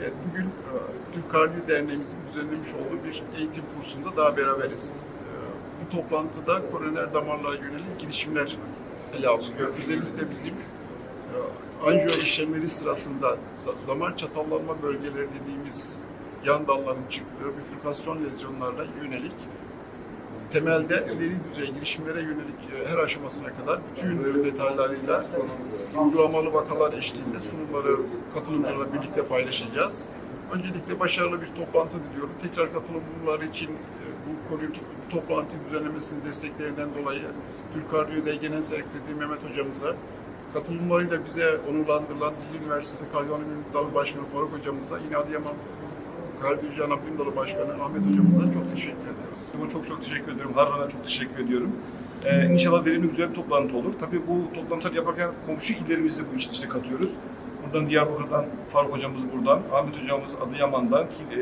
Evet, bugün e, Türk Kardiyo Derneğimizin düzenlemiş olduğu bir eğitim kursunda daha beraberiz. E, Bu toplantıda koroner damarlara yönelik girişimler ele alınıyor. Özellikle bizim e, anjiyo işlemleri sırasında da- damar çatallanma bölgeleri dediğimiz yan dalların çıktığı bifurkasyon lezyonlarla yönelik temelde ileri düzey girişimlere yönelik e, her aşamasına kadar bütün detaylarıyla uygulamalı vakalar eşliğinde sunumları katılımcılarla birlikte paylaşacağız. Öncelikle başarılı bir toplantı diliyorum. Tekrar katılımcılar için e, bu konuyu toplantı düzenlemesinin desteklerinden dolayı Türk Kardiyo Genel Sekreteri Mehmet Hocamıza, katılımlarıyla bize onurlandırılan Dil Üniversitesi Kardiyonomi Dalı Başkanı Faruk Hocamıza, yine Adıyaman Kardiyocu Anabilim Dalı Başkanı Ahmet Hocamıza çok teşekkür ediyoruz. Buna çok çok teşekkür ediyorum. Harran'a çok teşekkür ediyorum. Ee, inşallah verimli güzel bir toplantı olur. Tabii bu toplantılar yaparken komşu illerimizi bu işin içine katıyoruz. Buradan Diyarbakır'dan Faruk hocamız buradan, Ahmet hocamız Adıyaman'dan, e,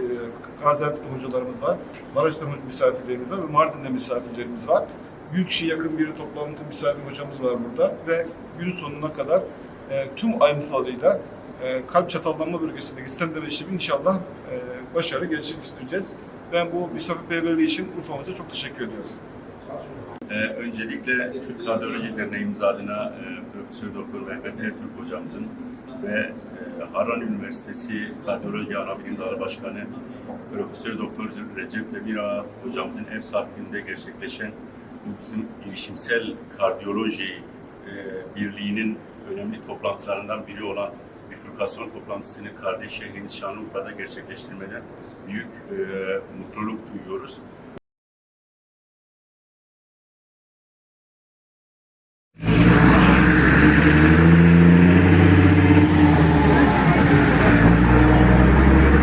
Gaziantep'te hocalarımız var, Maraş'ta misafirlerimiz var ve Mardin'de misafirlerimiz var. Büyük kişiye yakın bir toplantı misafir hocamız var burada ve gün sonuna kadar e, tüm ayrıntılarıyla e, kalp çatallanma bölgesindeki stentleme işlemi inşallah e, başarılı gerçekleştireceğiz. Ben bu misafirperverliği için Urfa'mıza çok teşekkür ediyorum. Ee, öncelikle Türk Radyoloji Derneğimiz adına e, Profesör Doktor Mehmet Ertürk hocamızın ve e, Harran Üniversitesi Radyoloji Dalı Başkanı Profesör Doktor Recep Demira hocamızın ev sahipliğinde gerçekleşen bu bizim girişimsel kardiyoloji e, birliğinin önemli toplantılarından biri olan bifurkasyon toplantısını kardeş şehrimiz Şanlıurfa'da gerçekleştirmeden büyük e, mutluluk duyuyoruz.